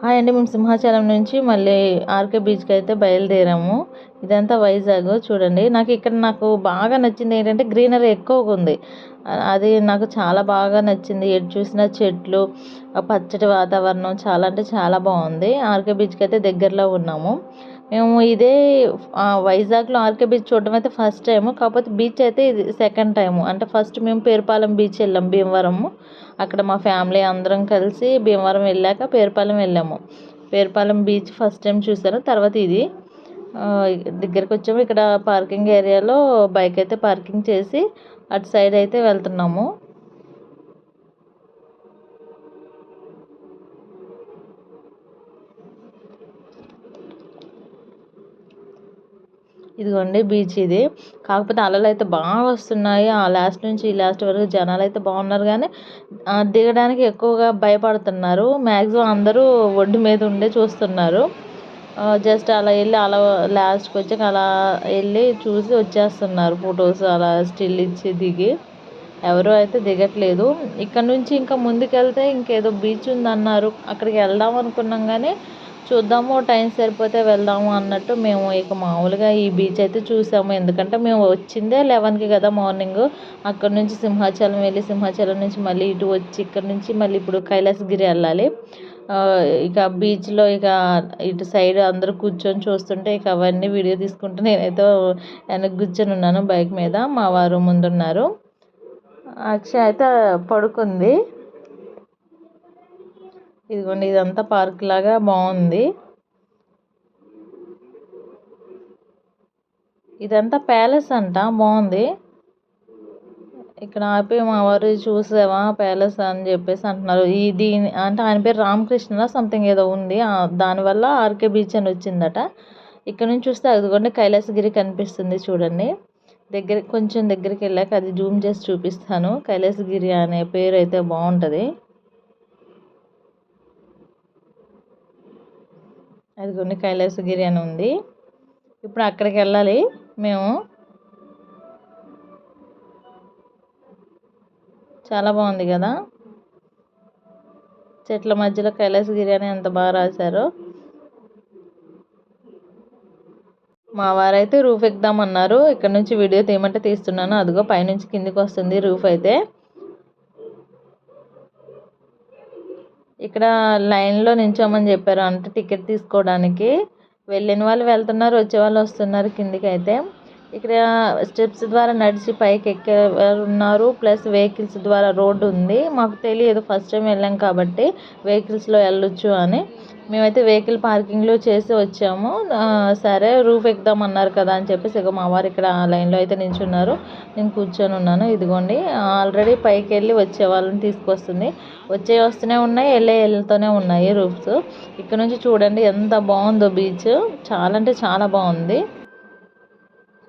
Hi అండి మేము సింహాచలం నుంచి మళ్ళీ ఆర్కే బీచ్కి అయితే బయలుదేరాము. ఇదంతా వైజాగ్ చూడండి. నాకు ఇక్కడ నాకు బాగా నచ్చింది ఏంటంటే గ్రీనరీ ఎక్కువగా ఉంది. అది నాకు చాలా బాగా నచ్చింది. ఎటు చూసిన చెట్లు పచ్చటి వాతావరణం చాలా అంటే చాలా బాగుంది. ఆర్కే బీచ్కి అయితే దగ్గరలో ఉన్నాము. మేము ఇదే వైజాగ్లో ఆర్కే బీచ్ చూడడం అయితే ఫస్ట్ టైము. కాకపోతే బీచ్ అయితే ఇది సెకండ్ టైము. అంటే ఫస్ట్ మేము పేరుపాలెం బీచ్ వెళ్ళాం భీమవరము. అక్కడ మా ఫ్యామిలీ అందరం కలిసి భీమవరం వెళ్ళాక పేరుపాలెం వెళ్ళాము. పేరుపాలెం బీచ్ ఫస్ట్ టైం చూసాను తర్వాత ఇది దగ్గరికి వచ్చాము. ఇక్కడ పార్కింగ్ ఏరియాలో బైక్ అయితే పార్కింగ్ చేసి అటు సైడ్ అయితే వెళ్తున్నాము. ఇదిగోండి బీచ్ ఇది. కాకపోతే అలలు అయితే బాగా వస్తున్నాయి. ఆ లాస్ట్ నుంచి ఈ లాస్ట్ వరకు జనాలు అయితే బాగున్నారు కానీ దిగడానికి ఎక్కువగా భయపడుతున్నారు. మ్యాక్సిమం అందరూ ఒడ్డు మీద ఉండే చూస్తున్నారు. జస్ట్ అలా వెళ్ళి అలా లాస్ట్కి వచ్చాక అలా వెళ్ళి చూసి వచ్చేస్తున్నారు ఫొటోస్ అలా స్టిల్ ఇచ్చి దిగి. ఎవరు అయితే దిగట్లేదు. ఇక్కడ నుంచి ఇంకా ముందుకెళ్తే ఇంకేదో బీచ్ ఉందన్నారు. అక్కడికి వెళ్దాం అనుకున్నాం కానీ చూద్దాము టైం సరిపోతే వెళ్దాము అన్నట్టు మేము ఇక మామూలుగా ఈ బీచ్ అయితే చూసాము. ఎందుకంటే మేము వచ్చిందే లెవెన్కి కదా మార్నింగ్ అక్కడ నుంచి సింహాచలం వెళ్ళి సింహాచలం నుంచి మళ్ళీ ఇటు వచ్చి ఇక్కడ నుంచి మళ్ళీ ఇప్పుడు కైలాసగిరి వెళ్ళాలి. ఇక బీచ్లో ఇక ఇటు సైడ్ అందరూ కూర్చొని చూస్తుంటే ఇక అవన్నీ వీడియో తీసుకుంటూ నేనైతే వెనక కూర్చొని ఉన్నాను బైక్ మీద. మా వారు ముందున్నారు. అక్షయ్ అయితే పడుకుంది. ఇదిగోండి ఇదంతా పార్క్ లాగా బాగుంది. ఇదంతా ప్యాలెస్ అంట బాగుంది. ఇక్కడ ఆపి మా వారు చూసావా ప్యాలెస్ అని చెప్పేసి అంటున్నారు. ఈ దీని అంటే ఆయన పేరు రామకృష్ణ సంథింగ్ ఏదో ఉంది. దానివల్ల ఆర్కే బీచ్ అని వచ్చిందట. ఇక్కడ నుంచి చూస్తే అదిగోండి కైలాసగిరి కనిపిస్తుంది చూడండి. దగ్గర కొంచెం దగ్గరికి వెళ్ళాక అది జూమ్ చేసి చూపిస్తాను. కైలాసగిరి అనే పేరు అయితే బాగుంటుంది. అదిగోండి కైలాసగిరి అని ఉంది. ఇప్పుడు అక్కడికి వెళ్ళాలి. మేము చాలా బాగుంది కదా? చెట్ల మధ్యలో కైలాసగిరి అని ఎంత బాగా రాశారో. మా వారైతే రూఫ్ ఎక్కుదామన్నారు. ఇక్కడ నుంచి వీడియో తీయమంటే తీస్తున్నాను. అదిగో పైనుంచి కిందికి వస్తుంది రూఫ్ అయితే. ఇక్కడ లైన్లో నించోమని చెప్పారు. అంటే టికెట్ తీసుకోవడానికి వెళ్ళిన వాళ్ళు వెళ్తున్నారు వచ్చే వాళ్ళు వస్తున్నారు కిందికి అయితే ఇక్కడ స్టెప్స్ ద్వారా నడిచి పైకి ఎక్కేవారు ఉన్నారు ప్లస్ వెహికల్స్ ద్వారా రోడ్డు ఉంది. మాకు తెలియదు ఫస్ట్ టైం వెళ్ళాం కాబట్టి వెహికల్స్లో వెళ్ళొచ్చు అని. మేమైతే వెహికల్ పార్కింగ్లో చేసి వచ్చాము. సరే రూఫ్ ఎక్కుదాం అన్నారు కదా అని చెప్పేసి ఇక మా వారు ఇక్కడ లైన్లో అయితే నించున్నారు నేను కూర్చొని ఉన్నాను ఇదిగోండి. ఆల్రెడీ పైకి వెళ్ళి వచ్చే వాళ్ళని తీసుకొస్తుంది. వచ్చే వస్తూనే ఉన్నాయి వెళ్ళే వెళ్తూనే ఉన్నాయి రూఫ్స్. ఇక్కడ నుంచి చూడండి ఎంత బాగుందో బీచ్. చాలా అంటే చాలా బాగుంది.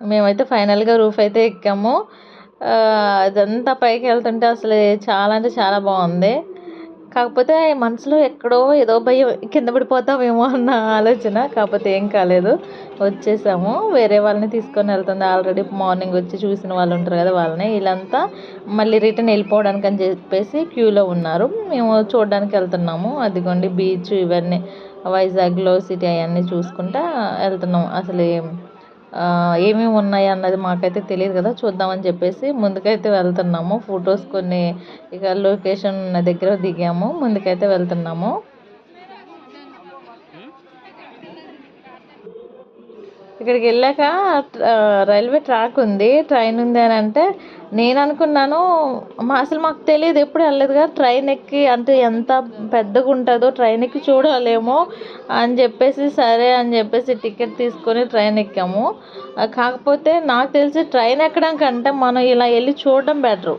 మేమైతే ఫైనల్గా రూఫ్ అయితే ఎక్కాము. అదంతా పైకి వెళ్తుంటే అసలు చాలా అంటే చాలా బాగుంది. కాకపోతే మనసులో ఎక్కడో ఏదో భయం కింద పడిపోతామేమో అన్న ఆలోచన కాకపోతే ఏం కాలేదు. వచ్చేసాము. వేరే వాళ్ళని తీసుకొని వెళ్తుంది. ఆల్రెడీ మార్నింగ్ వచ్చి చూసిన వాళ్ళు ఉంటారు కదా వాళ్ళని. వీళ్ళంతా మళ్ళీ రిటర్న్ వెళ్ళిపోవడానికి అని చెప్పేసి క్యూలో ఉన్నారు. మేము చూడడానికి వెళ్తున్నాము. అదిగోండి బీచ్ ఇవన్నీ వైజాగ్లో సిటీ అవన్నీ చూసుకుంటా వెళ్తున్నాం అసలు ఏమేమి ఉన్నాయి అన్నది మాకైతే తెలియదు కదా చూద్దామని చెప్పేసి ముందుకైతే వెళ్తున్నాము. ఫొటోస్ కొన్ని ఇక లొకేషన్ దగ్గర దిగాము ముందుకైతే వెళ్తున్నాము. ఇక్కడికి వెళ్ళాక రైల్వే ట్రాక్ ఉంది ట్రైన్ ఉంది అని అంటే నేను అనుకున్నాను మా అసలు మాకు తెలియదు ఎప్పుడు వెళ్ళలేదు కదా ట్రైన్ ఎక్కి అంటే ఎంత పెద్దగా ఉంటుందో ట్రైన్ ఎక్కి చూడాలేమో అని చెప్పేసి సరే అని చెప్పేసి టికెట్ తీసుకొని ట్రైన్ ఎక్కాము. కాకపోతే నాకు తెలిసి ట్రైన్ ఎక్కడం కంటే మనం ఇలా వెళ్ళి చూడడం బెటరు.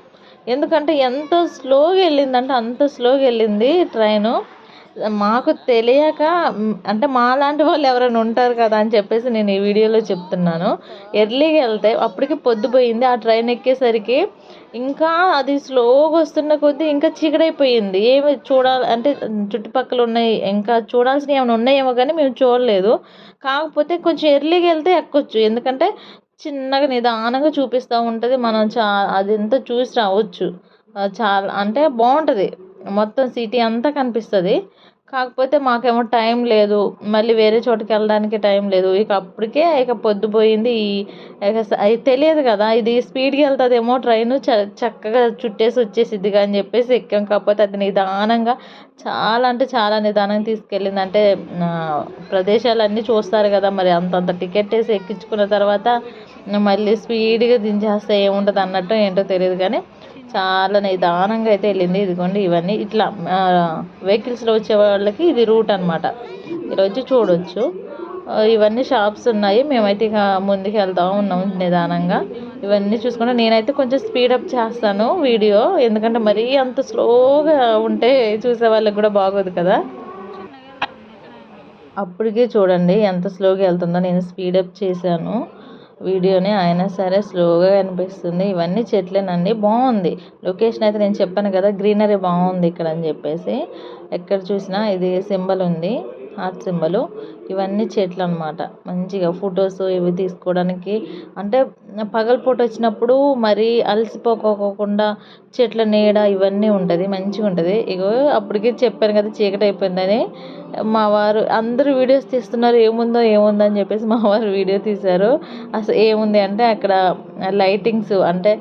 ఎందుకంటే ఎంత స్లోగా వెళ్ళిందంటే అంత స్లోగా వెళ్ళింది ట్రైను. మాకు తెలియక అంటే మాలాంటి వాళ్ళు ఎవరైనా ఉంటారు కదా అని చెప్పేసి నేను ఈ వీడియోలో చెప్తున్నాను. ఎర్లీగా వెళ్తే అప్పటికి పొద్దుపోయింది ఆ ట్రైన్ ఎక్కేసరికి ఇంకా అది స్లోగా వస్తున్న కొద్దీ ఇంకా చీకడైపోయింది ఏమి చూడాలి అంటే చుట్టుపక్కల ఉన్నాయి ఇంకా చూడాల్సినవి ఏమైనా ఉన్నాయేమో కానీ మేము చూడలేదు. కాకపోతే కొంచెం ఎర్లీగా వెళ్తే ఎక్కొచ్చు. ఎందుకంటే చిన్నగా నిదానంగా చూపిస్తూ ఉంటుంది. మనం చా అది ఎంత చూసి రావచ్చు. చాలా అంటే బాగుంటుంది. మొత్తం సిటీ అంతా కనిపిస్తుంది. కాకపోతే మాకేమో టైం లేదు. మళ్ళీ వేరే చోటుకి వెళ్ళడానికి టైం లేదు. ఇక అప్పటికే ఇక పొద్దుపోయింది ఈ ఇక తెలియదు కదా. ఇది స్పీడ్గా వెళ్తుందేమో ట్రైన్ చ చక్కగా చుట్టేసి వచ్చేసిద్దిగా అని చెప్పేసి ఎక్కాం. కాకపోతే అది నిదానంగా చాలా అంటే చాలా నిదానంగా తీసుకెళ్ళింది. అంటే ప్రదేశాలన్నీ చూస్తారు కదా. మరి అంతంత టికెట్ వేసి ఎక్కించుకున్న తర్వాత మళ్ళీ స్పీడ్గా దించేస్తే ఏముంటుంది అన్నట్టు ఏంటో తెలియదు కానీ చాలా నిదానంగా అయితే వెళ్ళింది. ఇదిగోండి ఇవన్నీ ఇట్లా వెహికల్స్లో వచ్చే వాళ్ళకి ఇది రూట్ అనమాట ఇలా వచ్చి చూడొచ్చు. ఇవన్నీ షాప్స్ ఉన్నాయి. మేమైతే ఇక ముందుకు వెళ్తా ఉన్నాం నిదానంగా. ఇవన్నీ చూసుకుంటే నేనైతే కొంచెం స్పీడప్ చేస్తాను వీడియో. ఎందుకంటే మరీ అంత స్లోగా ఉంటే చూసే వాళ్ళకి కూడా బాగోదు కదా. అప్పటికే చూడండి ఎంత స్లోగా వెళ్తుందో నేను స్పీడప్ చేశాను. వీడియోని అయినా సరే స్లోగా కనిపిస్తుంది. ఇవన్నీ చెట్లేనండి. బాగుంది. లొకేషన్ అయితే నేను చెప్పాను కదా గ్రీనరీ బాగుంది ఇక్కడ అని చెప్పేసి. ఎక్కడ చూసినా ఇది సింబల్ ఉంది. హార్ట్ సింబల్ ఇవన్నీ చెట్లు అనమాట మంచిగా ఫొటోస్ ఇవి తీసుకోవడానికి. అంటే పగలపూట వచ్చినప్పుడు మరీ అలసిపోకోకుండా చెట్ల నీడ ఇవన్నీ ఉంటుంది మంచిగా ఉంటుంది. ఇగో అప్పటికే చెప్పాను కదా చీకటి అయిపోయిందని. మా వారు అందరూ వీడియోస్ తీస్తున్నారు ఏముందో ఏముందో అని చెప్పేసి మా వారు వీడియో తీశారు. అసలు ఏముంది అంటే అక్కడ లైటింగ్స్ అంటే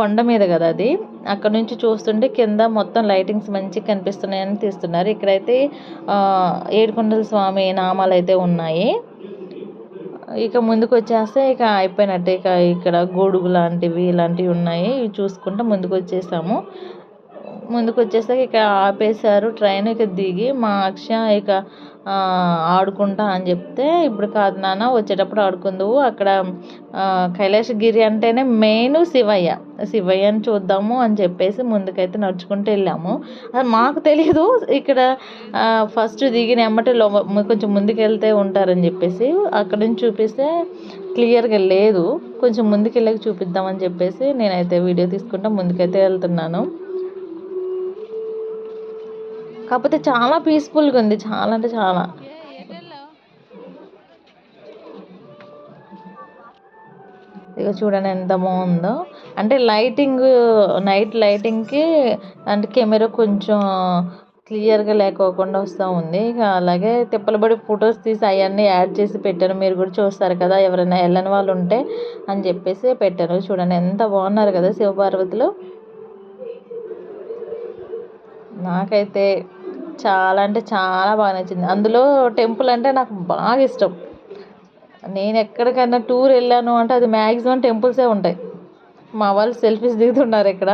కొండ మీద కదా అది. అక్కడ నుంచి చూస్తుంటే కింద మొత్తం లైటింగ్స్ మంచిగా కనిపిస్తున్నాయని తీస్తున్నారు. ఇక్కడైతే ఏడుకొండల స్వామి నామాలు అయితే ఉన్నాయి. ఇక ముందుకు వచ్చేస్తే ఇక అయిపోయినట్టే. ఇక ఇక్కడ గొడుగు లాంటివి ఇలాంటివి ఉన్నాయి. ఇవి చూసుకుంటూ ముందుకు వచ్చేసాము ముందుకు వచ్చేసాక ఇక ఆపేశారు. ట్రైన్ ఇక దిగి మా అక్ష ఇక ఆడుకుంటా అని చెప్తే ఇప్పుడు కాదు నాన్న వచ్చేటప్పుడు ఆడుకుందువు. అక్కడ కైలాసగిరి అంటేనే మెయిన్ శివయ్య. శివయ్యని చూద్దాము అని చెప్పేసి ముందుకైతే నడుచుకుంటూ వెళ్ళాము. అది మాకు తెలియదు ఇక్కడ ఫస్ట్ దిగిన ఎమ్మటే లో కొంచెం ముందుకు వెళ్తే ఉంటారని చెప్పేసి అక్కడ నుంచి చూపిస్తే క్లియర్గా లేదు. కొంచెం ముందుకు వెళ్ళాక చూపిద్దామని చెప్పేసి నేనైతే వీడియో తీసుకుంటా ముందుకైతే వెళ్తున్నాను. కాకపోతే చాలా పీస్ఫుల్గా ఉంది చాలా అంటే చాలా. ఇక చూడండి ఎంత బాగుందో. అంటే లైటింగ్ నైట్ లైటింగ్కి అంటే కెమెరా కొంచెం క్లియర్గా లేకోకుండా వస్తూ ఉంది. అలాగే తిప్పలబడి ఫొటోస్ తీసి అవన్నీ యాడ్ చేసి పెట్టాను మీరు కూడా చూస్తారు కదా ఎవరైనా వెళ్ళని వాళ్ళు ఉంటే అని చెప్పేసి పెట్టాను చూడండి ఎంత బాగున్నారు కదా శివపార్వతులు. నాకైతే చాలా అంటే చాలా బాగా నచ్చింది. అందులో టెంపుల్ అంటే నాకు బాగా ఇష్టం. నేను ఎక్కడికైనా టూర్ వెళ్ళాను అంటే అది మ్యాక్సిమం టెంపుల్సే ఉంటాయి. మా వాళ్ళు సెల్ఫీస్ దిగుతున్నారు ఇక్కడ.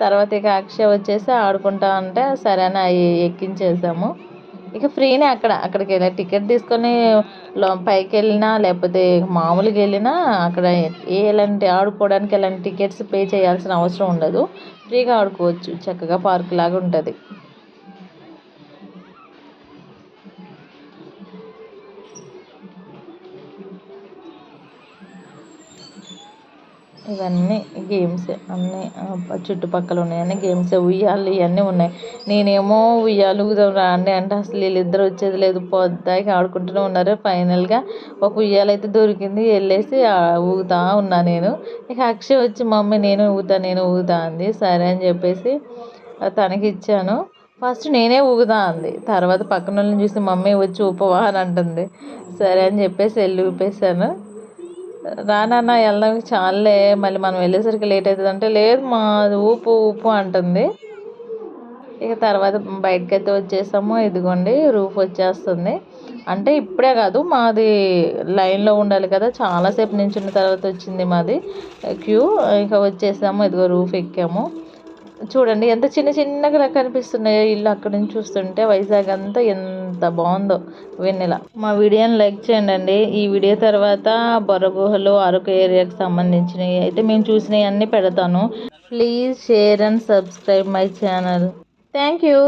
తర్వాత ఇక అక్షయ వచ్చేసి ఆడుకుంటా అంటే సరే అని అవి ఎక్కించేసాము. ఇక ఫ్రీనే అక్కడ. అక్కడికి వెళ్ళి టికెట్ తీసుకొని లో పైకి వెళ్ళినా లేకపోతే మామూలుగా వెళ్ళినా అక్కడ ఏ ఎలాంటి ఆడుకోవడానికి ఎలాంటి టికెట్స్ పే చేయాల్సిన అవసరం ఉండదు. ఫ్రీగా ఆడుకోవచ్చు. చక్కగా పార్క్ లాగా ఉంటుంది. ఇవన్నీ గేమ్స్ అన్నీ చుట్టుపక్కల ఉన్నాయన్నీ గేమ్స్ ఉయ్యాలు ఇవన్నీ ఉన్నాయి. నేనేమో ఉయ్యాలు ఊగుదాం రాండి అంటే అసలు వీళ్ళిద్దరు వచ్చేది లేదు. పొద్దాకి ఆడుకుంటూనే ఉన్నారు. ఫైనల్గా ఒక ఉయ్యాలైతే అయితే దొరికింది. వెళ్ళేసి ఊగుతా ఉన్నా నేను. ఇక అక్షయ్ వచ్చి మమ్మీ నేను ఊగుతా నేను ఊగుతా అంది. సరే అని చెప్పేసి తనకి ఇచ్చాను. ఫస్ట్ నేనే ఊగుతా అంది. తర్వాత పక్కన వాళ్ళని చూసి మమ్మీ వచ్చి ఊపవా అని అంటుంది. సరే అని చెప్పేసి వెళ్ళి ఊపేసాను రానన్న వెళ్ళడానికి చాలే మళ్ళీ మనం వెళ్ళేసరికి లేట్ అవుతుంది అంటే లేదు మా ఊపు ఊపు అంటుంది. ఇక తర్వాత బయటకు అయితే వచ్చేసాము ఇదిగోండి రూఫ్ వచ్చేస్తుంది. అంటే ఇప్పుడే కాదు మాది లైన్లో ఉండాలి కదా చాలాసేపు నించున్న తర్వాత వచ్చింది మాది క్యూ. ఇక వచ్చేసాము ఇదిగో రూఫ్ ఎక్కాము. చూడండి ఎంత చిన్న చిన్నగా కనిపిస్తున్నాయో ఇల్లు అక్కడ నుంచి చూస్తుంటే వైజాగ్ అంతా ఎంత బాగుందో వెన్నెల. మా వీడియోని లైక్ చేయండి అండి. ఈ వీడియో తర్వాత బొర్రగుహలు అరకు ఏరియాకి సంబంధించినవి అయితే మేము చూసినవి అన్నీ పెడతాను. Please share and subscribe my channel. Thank you.